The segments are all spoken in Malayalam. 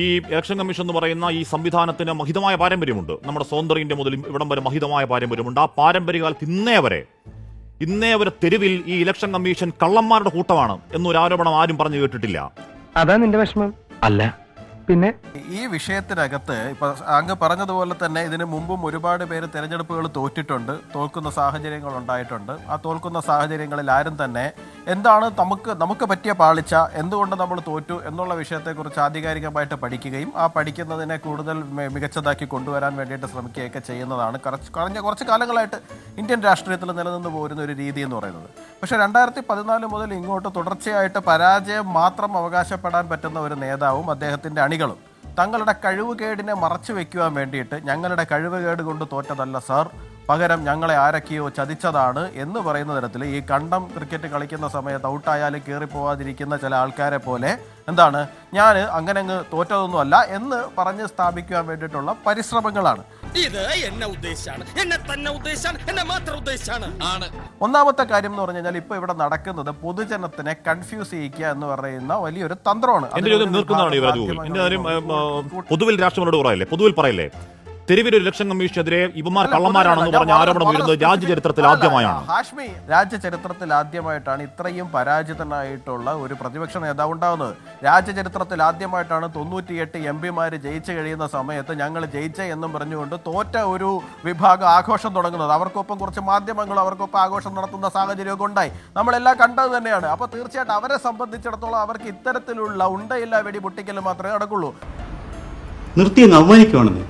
ഈ ഇലക്ഷൻ കമ്മീഷൻ എന്ന് പറയുന്ന ഈ സംവിധാനത്തിന് മഹിതമായ പാരമ്പര്യമുണ്ട്. നമ്മുടെ ഇന്ത്യ മുതൽ ഇവിടം വരെ മഹിതമായ പാരമ്പര്യമുണ്ട്. ആ പാരമ്പര്യകാലത്ത് ഇന്നേ വരെ ഇന്നേ വരെ തെരുവിൽ ഈ ഇലക്ഷൻ കമ്മീഷൻ കള്ളന്മാരുടെ കൂട്ടമാണ് എന്നൊരു ആരോപണം ആരും പറഞ്ഞു കേട്ടിട്ടില്ല. അതാ നിന്റെ വിഷമം? അല്ല. പിന്നെ? ഈ വിഷയത്തിനകത്ത് ഇപ്പൊ അങ്ങ് പറഞ്ഞതുപോലെ തന്നെ ഇതിനു മുമ്പും ഒരുപാട് പേര് തെരഞ്ഞെടുപ്പുകൾ തോറ്റിട്ടുണ്ട്. തോൽക്കുന്ന സാഹചര്യങ്ങൾ ഉണ്ടായിട്ടുണ്ട്. ആ തോൽക്കുന്ന സാഹചര്യങ്ങളിൽ ആരും തന്നെ എന്താണ് നമുക്ക് നമുക്ക് പറ്റിയ പാളിച്ച എന്തുകൊണ്ട് നമ്മൾ തോറ്റു എന്നുള്ള വിഷയത്തെക്കുറിച്ച് ആധികാരികമായിട്ട് പഠിക്കുകയും ആ പഠിക്കുന്നതിനെ കൂടുതൽ മികച്ചതാക്കി കൊണ്ടുവരാൻ വേണ്ടിയിട്ട് ശ്രമിക്കുകയൊക്കെ ചെയ്യുന്നതാണ് കുറച്ച് കഴിഞ്ഞ കുറച്ച് കാലങ്ങളായിട്ട് ഇന്ത്യൻ രാഷ്ട്രീയത്തിൽ നിലനിന്ന് പോരുന്ന ഒരു രീതി എന്ന് പറയുന്നത്. പക്ഷേ രണ്ടായിരത്തി പതിനാല് മുതൽ ഇങ്ങോട്ട് തുടർച്ചയായിട്ട് പരാജയം മാത്രം അവകാശപ്പെടാൻ പറ്റുന്ന ഒരു നേതാവും അദ്ദേഹത്തിന്റെ അണികളും. തങ്ങളുടെ കഴിവുകേടിനെ മറച്ചു വയ്ക്കുവാൻ വേണ്ടിയിട്ട് ഞങ്ങളുടെ കഴിവുകേട് കൊണ്ട് തോറ്റതല്ല സാർ. പകരം ഞങ്ങളെ ആരൊക്കെയോ ചതിച്ചതാണ് എന്ന് പറയുന്ന തരത്തിൽ ഈ കണ്ടം ക്രിക്കറ്റ് കളിക്കുന്ന സമയത്ത് ഔട്ടായാലും കയറിപ്പോവാതിരിക്കുന്ന ചില ആൾക്കാരെ പോലെ എന്താണ് ഞാൻ അങ്ങനെ അങ്ങ് തോറ്റതൊന്നുമല്ല എന്ന് പറഞ്ഞ് സ്ഥാപിക്കുവാൻ വേണ്ടിയിട്ടുള്ള പരിശ്രമങ്ങളാണ്. ഇത് എന്നെ ഉദ്ദേശാണ്. എന്നെ തന്നെ ഉദ്ദേശാണ്. എന്നെ മാത്രം ഉദ്ദേശാണ്. ആണ്. ഒന്നാമത്തെ കാര്യം എന്ന് പറഞ്ഞു കഴിഞ്ഞാൽ ഇപ്പൊ ഇവിടെ നടക്കുന്നത് പൊതുജനത്തിനെ കൺഫ്യൂസ് ചെയ്യിക്കുക എന്ന് പറയുന്ന വലിയൊരു തന്ത്രമാണ്. പൊതുവിൽ പറയല്ലേ പൊതുവിൽ പറയല്ലേ? തെരുവിൽ ഒരു ഇലക്ഷൻ കമ്മീഷനെതിരെ ഇവന്മാർ കള്ളന്മാരാണെന്ന് പറഞ്ഞ ആരോപണം ഉയരുന്നത് രാജ്യ ചരിത്രത്തിൽ ആദ്യമായാണ്. ഹാഷ്മി രാജ്യചരിത്രത്തിൽ ആദ്യമായിട്ടാണ് ഇത്രയും പരാജിതനായിട്ടുള്ള ഒരു പ്രതിപക്ഷ നേതാവ് ഉണ്ടാകുന്നത് രാജ്യ ചരിത്രത്തിൽ ആദ്യമായിട്ടാണ് തൊണ്ണൂറ്റിയെട്ട് എം പിമാർ ജയിച്ചു കഴിയുന്ന സമയത്ത് ഞങ്ങൾ ജയിച്ച എന്നും പറഞ്ഞുകൊണ്ട് തോറ്റ ഒരു വിഭാഗം ആഘോഷം തുടങ്ങുന്നത്. അവർക്കൊപ്പം കുറച്ച് മാധ്യമങ്ങൾ അവർക്കൊപ്പം ആഘോഷം നടത്തുന്ന സാഹചര്യമൊക്കെ ഉണ്ടായി. നമ്മളെല്ലാം കണ്ടത് തന്നെയാണ്. അപ്പോൾ തീർച്ചയായിട്ടും അവരെ സംബന്ധിച്ചിടത്തോളം അവർക്ക് ഇത്തരത്തിലുള്ള ഉണ്ടയില്ല വെടി പൊട്ടിക്കൽ മാത്രമേ നടക്കുള്ളൂ. നിർത്തി അവമാനിക്കുവാണെന്ന്?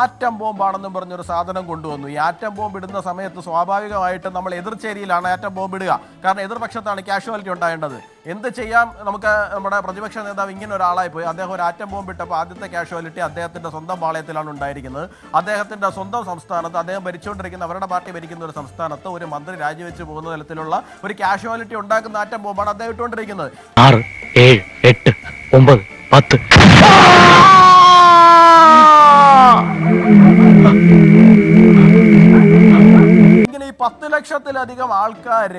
ആറ്റം ബോംബാണെന്നും പറഞ്ഞൊരു സാധനം കൊണ്ടുവന്നു. ഈ ആറ്റം ബോംബ് ഇടുന്ന സമയത്ത് സ്വാഭാവികമായിട്ടും നമ്മൾ എതിർചേരിയിലാണ് ആറ്റം ബോംബ് ഇടുക. കാരണം എതിർപക്ഷത്താണ് കാഷ്വാലിറ്റി ഉണ്ടായേണ്ടത്. എന്ത് ചെയ്യാം? നമുക്ക് നമ്മുടെ പ്രതിപക്ഷ നേതാവ് ഇങ്ങനെ ഒരാളായി പോയി. അദ്ദേഹം ഒരു ആറ്റം ബോംബ് ഇട്ടപ്പോൾ ആദ്യത്തെ കാഷ്വാലിറ്റി അദ്ദേഹത്തിന്റെ സ്വന്തം പാളയത്തിലാണ് ഉണ്ടായിരിക്കുന്നത്. അദ്ദേഹത്തിന്റെ സ്വന്തം സംസ്ഥാനത്ത് അദ്ദേഹം ഭരിച്ചുകൊണ്ടിരിക്കുന്ന അവരുടെ പാർട്ടി ഭരിക്കുന്ന ഒരു സംസ്ഥാനത്ത് ഒരു മന്ത്രി രാജിവെച്ച് പോകുന്ന തരത്തിലുള്ള ഒരു കാഷ്വാലിറ്റി ഉണ്ടാക്കുന്ന ആറ്റം ബോംബാണ് അദ്ദേഹം ഇട്ടുകൊണ്ടിരിക്കുന്നത്. ആറ് ഏഴ് എട്ട് ഒമ്പത് പത്ത്. പത്ത് ലക്ഷത്തിലധികം ആൾക്കാർ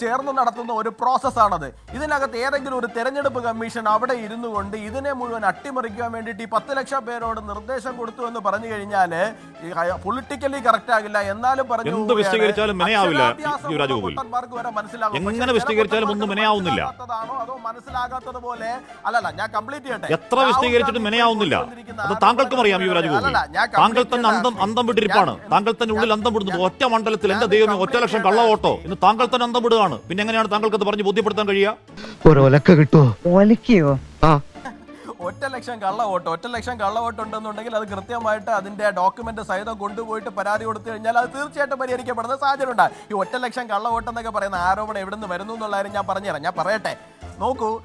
ചേർന്ന് നടത്തുന്ന ഒരു പ്രോസസ്സാണത്. ഇതിനകത്ത് ഏതെങ്കിലും ഒരു തെരഞ്ഞെടുപ്പ് കമ്മീഷൻ അവിടെ ഇരുന്നു കൊണ്ട് ഇതിനെ മുഴുവൻ അട്ടിമറിക്കാൻ വേണ്ടിയിട്ട് ഈ പത്ത് ലക്ഷം പേരോട് നിർദ്ദേശം കൊടുത്തു എന്ന് പറഞ്ഞു കഴിഞ്ഞാൽ പൊളിറ്റിക്കലി കറക്റ്റ് ആകില്ല. എന്നാലും പറഞ്ഞു വരെ മെനയാവുന്നില്ല. അതോ മനസ്സിലാകാത്തത് പോലെ അല്ലല്ല ഞാൻ കംപ്ലീറ്റ് ചെയ്യട്ടെ. എത്ര വിശദീകരിച്ചിട്ടും മെനയാവുന്നില്ല. അത് താങ്കൾക്കും അറിയാം യുവരാജ് ഗോകുൽ താങ്കൾ തന്നെ അന്തം അന്തം വിട്ടിരിപ്പാണ് താങ്കൾ തന്നെ ഉള്ളിൽ അന്തം വിടുന്നു. ഒറ്റ മണ്ഡലത്തിൽ എന്റെ ദൈവമേ ഒറ്റ ലക്ഷം കള്ള ഓട്ടോ ഇന്ന് താങ്കൾ തന്നെ അന്തം വിടുകയാണ്. പിന്നെ എങ്ങനെയാണ് താങ്കൾക്ക് അത് പറഞ്ഞ് ബോധ്യപ്പെടുത്താൻ കഴിയുക? ഒരൊലക്ക കിട്ടുമോ ഒലക്കയോ? ആ. ഒറ്റ ലക്ഷം കള്ള വോട്ട്. ഒറ്റ ലക്ഷം കള്ള വോട്ട് ഉണ്ടെന്നുണ്ടെങ്കിൽ അത് കൃത്യമായിട്ട് അതിന്റെ ഡോക്യുമെന്റ് സഹിതം കൊണ്ടുപോയിട്ട് പരാതി കൊടുത്തു കഴിഞ്ഞാൽ അത് തീർച്ചയായിട്ടും പരിഹരിക്കപ്പെടുന്ന സാഹചര്യമുണ്ട്. ഈ ഒറ്റ ലക്ഷം കള്ള വോട്ട് എന്നൊക്കെ പറയുന്ന ആരോപണം എവിടെ നിന്ന് വരുന്നു എന്നുള്ള കാര്യം ഞാൻ പറഞ്ഞുതരാം. ഞാൻ പറയട്ടെ. നോക്കൂ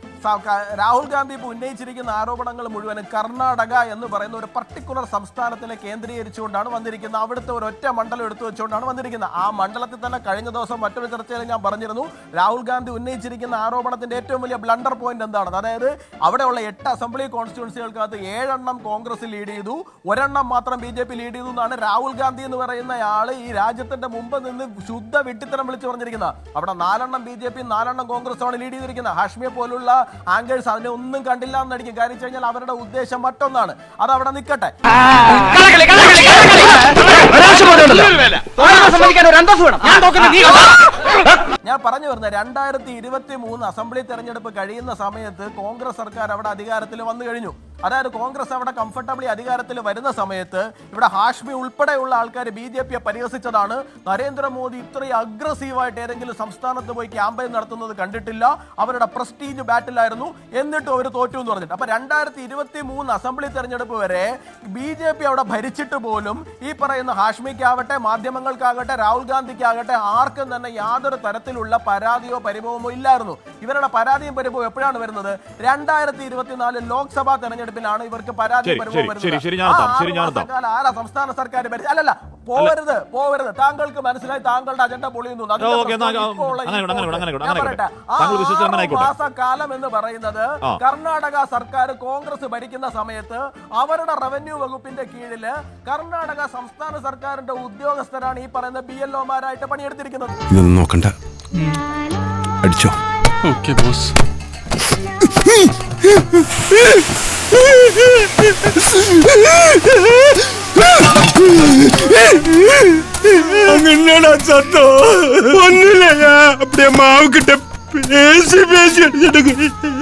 രാഹുൽ ഗാന്ധി ഇപ്പോൾ ഉന്നയിച്ചിരിക്കുന്ന ആരോപണങ്ങൾ മുഴുവനും കർണാടക എന്ന് പറയുന്ന ഒരു പർട്ടിക്കുലർ സംസ്ഥാനത്തിനെ കേന്ദ്രീകരിച്ചുകൊണ്ടാണ് വന്നിരിക്കുന്നത്. അവിടുത്തെ ഒരു ഒറ്റ മണ്ഡലം എടുത്തു വെച്ചുകൊണ്ടാണ് വന്നിരിക്കുന്നത്. ആ മണ്ഡലത്തിൽ തന്നെ കഴിഞ്ഞ ദിവസം മറ്റൊരു ചർച്ചയിൽ ഞാൻ പറഞ്ഞിരുന്നു രാഹുൽ ഗാന്ധി ഉന്നയിച്ചിരിക്കുന്ന ആരോപണത്തിന്റെ ഏറ്റവും വലിയ ബ്ലണ്ടർ പോയിന്റ് എന്താണ്? അതായത് അവിടെയുള്ള എട്ട് അസംബ്ലി കോൺസ്റ്റിറ്റ്യുവൻസികൾക്കകത്ത് ഏഴെണ്ണം കോൺഗ്രസ് ലീഡ് ചെയ്തു ഒരെണ്ണം മാത്രം ബി ജെ പി ലീഡ് ചെയ്തു എന്നാണ് രാഹുൽ ഗാന്ധി എന്ന് പറയുന്ന ആൾ ഈ രാജ്യത്തിന്റെ മുമ്പ് നിന്ന് ശുദ്ധ വിട്ടിത്തരം വിളിച്ചു പറഞ്ഞിരിക്കുന്നത്. അവിടെ നാലെണ്ണം ബി ജെ പി നാലെണ്ണം കോൺഗ്രസ് ആണ് ലീഡ് ചെയ്തിരിക്കുന്നത്. ഹാഷ്മിയെ പോലുള്ള ആംഗേഴ്സ് അതിനെ ഒന്നും കണ്ടില്ല എന്നടിക്കും കാര്യം വെച്ച് കഴിഞ്ഞാൽ അവരുടെ ഉദ്ദേശം മറ്റൊന്നാണ്. അത് അവിടെ നിൽക്കട്ടെ. ഞാൻ പറഞ്ഞു വരുന്നത് രണ്ടായിരത്തി ഇരുപത്തി മൂന്ന് അസംബ്ലി തെരഞ്ഞെടുപ്പ് കഴിയുന്ന സമയത്ത് കോൺഗ്രസ് സർക്കാർ അവിടെ അധികാരത്തിൽ വന്നു കഴിഞ്ഞു. അതായത് കോൺഗ്രസ് അവിടെ കംഫർട്ടബിളി അധികാരത്തിൽ വരുന്ന സമയത്ത് ഇവിടെ ഹാഷ്മി ഉൾപ്പെടെയുള്ള ആൾക്കാർ ബി ജെ പിയെ പരിഹസിച്ചതാണ്. നരേന്ദ്രമോദി ഇത്രയും അഗ്രസീവായിട്ട് ഏതെങ്കിലും സംസ്ഥാനത്ത് പോയി ക്യാമ്പയിൻ നടത്തുന്നത് കണ്ടിട്ടില്ല. അവരുടെ പ്രസ്റ്റീജ് ബാറ്റിലായിരുന്നു എന്നിട്ടും അവർ തോറ്റു എന്ന് പറഞ്ഞിട്ട്. അപ്പൊ രണ്ടായിരത്തി ഇരുപത്തി മൂന്ന് അസംബ്ലി തെരഞ്ഞെടുപ്പ് വരെ ബി ജെ പി അവിടെ ഭരിച്ചിട്ട് പോലും ഈ പറയുന്ന ഹാഷ്മിക്കാവട്ടെ മാധ്യമങ്ങൾക്കാകട്ടെ രാഹുൽ ഗാന്ധിക്കാകട്ടെ ആർക്കും തന്നെ യാതൊരു തരത്തിലുള്ള പരാതിയോ പരിഭവമോ ഇല്ലായിരുന്നു. ഇവരുടെ പരാതിയും പരിഭവം എപ്പോഴാണ് വരുന്നത്? രണ്ടായിരത്തി ഇരുപത്തിനാല് ലോക്സഭാ തെരഞ്ഞെടുപ്പിലാണ് ഇവർക്ക് പരാതി ആരാ സംസ്ഥാന സർക്കാർ അല്ലല്ല പോവരുത് പോവരുത്. താങ്കൾക്ക് മനസ്സിലായി താങ്കളുടെ അജണ്ട പൊളിയുന്നു. കാലം ഓക്കേ, എന്നാ, മാസക്കാലം പറയുന്നത് കർണാടക സർക്കാർ കോൺഗ്രസ് ഭരിക്കുന്ന സമയത്ത് അവരുടെ റവന്യൂ വകുപ്പിന്റെ കീഴിൽ കർണാടക സംസ്ഥാന സർക്കാരിന്റെ ഉദ്യോഗസ്ഥരാണ് ഈ പറയുന്ന ബി എൽ ഒമാരായിട്ട് പണിയെടുത്തിരിക്കുന്നത്. ഇതൊന്നും നോക്കണ്ട. അടിച്ചോ. Okay boss. அங்க என்னடா சத்தம். ஒண்ணு இல்லையா அப்படியே மாவுக்கிட்ட பேசி பேசி எடுத்துட்டு